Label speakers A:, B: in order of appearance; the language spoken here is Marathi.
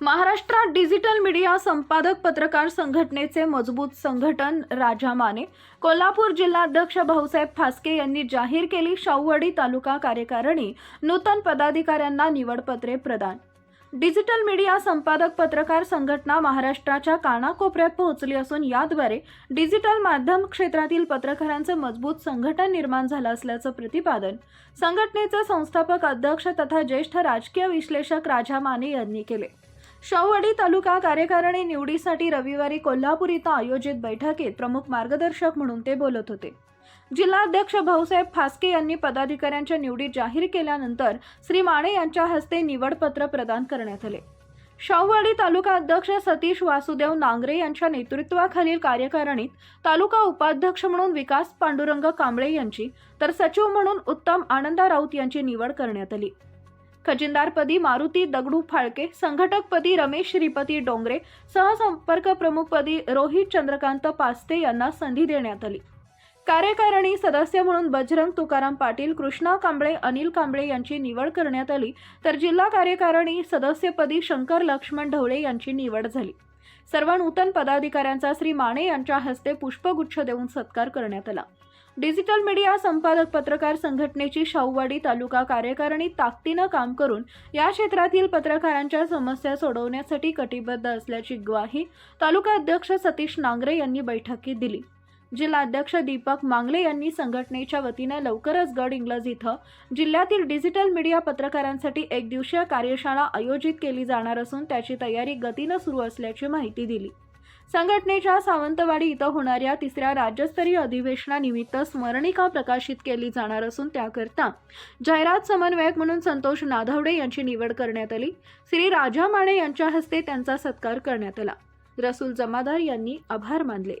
A: महाराष्ट्रात डिजिटल मीडिया संपादक पत्रकार संघटनेचे मजबूत संघटन राजा माने कोल्हापूर जिल्हाध्यक्ष भाऊसाहेब फास्के यांनी जाहीर केली शाहूवाडी तालुका कार्यकारिणी नूतन पदाधिकाऱ्यांना निवडपत्रे प्रदान. डिजिटल मीडिया संपादक पत्रकार संघटना महाराष्ट्राच्या कानाकोपऱ्यात पोहोचली असून याद्वारे डिजिटल माध्यम क्षेत्रातील पत्रकारांचे मजबूत संघटन निर्माण झालं असल्याचं प्रतिपादन. संघटनेचे संस्थापक अध्यक्ष तथा ज्येष्ठ राजकीय विश्लेषक राजा माने यांनी केले. शाहूवाडी तालुका कार्यकारिणी निवडीसाठी रविवारी कोल्हापूर इथं आयोजित बैठकीत प्रमुख मार्गदर्शक म्हणून ते बोलत होते. जिल्हाध्यक्ष भाऊसाहेब फास्के यांनी पदाधिकाऱ्यांच्या निवडी जाहीर केल्यानंतर श्री माने यांच्या हस्ते निवडपत्र प्रदान करण्यात आले. शाहूवाडी तालुका अध्यक्ष सतीश वासुदेव नांगरे यांच्या नेतृत्वाखालील कार्यकारिणीत तालुका उपाध्यक्ष म्हणून विकास पांडुरंग कांबळे यांची तर सचिव म्हणून उत्तम आनंदा राऊत यांची निवड करण्यात आली. खजिनदारपदी मारुती दगडू फाळके संघटकपदी रमेश श्रीपती डोंगरे सहसंपर्क प्रमुखपदी रोहित चंद्रकांत पास्ते यांना संधी देण्यात आली. कार्यकारिणी सदस्य म्हणून बजरंग तुकाराम पाटील कृष्णा कांबळे अनिल कांबळे यांची निवड करण्यात आली. तर जिल्हा कार्यकारिणी सदस्यपदी शंकर लक्ष्मण ढवळे यांची निवड झाली. सर्व नूतन पदाधिकाऱ्यांचा श्री माने यांच्या हस्ते पुष्पगुच्छ देऊन सत्कार करण्यात आला. डिजिटल मीडिया संपादक पत्रकार संघटनेची शाहूवाडी तालुका कार्यकारिणी ताकदीनं काम करून या क्षेत्रातील पत्रकारांच्या समस्या सोडवण्यासाठी कटिबद्ध असल्याची ग्वाही तालुका अध्यक्ष सतीश नांगरे यांनी बैठकीत दिली. जिल्हाध्यक्ष दीपक मांगले यांनी संघटनेच्या वतीनं लवकरच गड इंग्लज इथं जिल्ह्यातील डिजिटल मीडिया पत्रकारांसाठी एक दिवसीय कार्यशाळा आयोजित केली जाणार असून त्याची तयारी गतीनं सुरू असल्याची माहिती दिली. संघटनेच्या सावंतवाडी इथं होणाऱ्या तिसऱ्या राज्यस्तरीय अधिवेशनानिमित्त स्मरणिका प्रकाशित केली जाणार असून त्याकरता जाहिरात समन्वयक म्हणून संतोष नाधवडे यांची निवड करण्यात आली. श्री राजा माने यांच्या हस्ते त्यांचा सत्कार करण्यात आला. रसूल जमादार यांनी आभार मानले.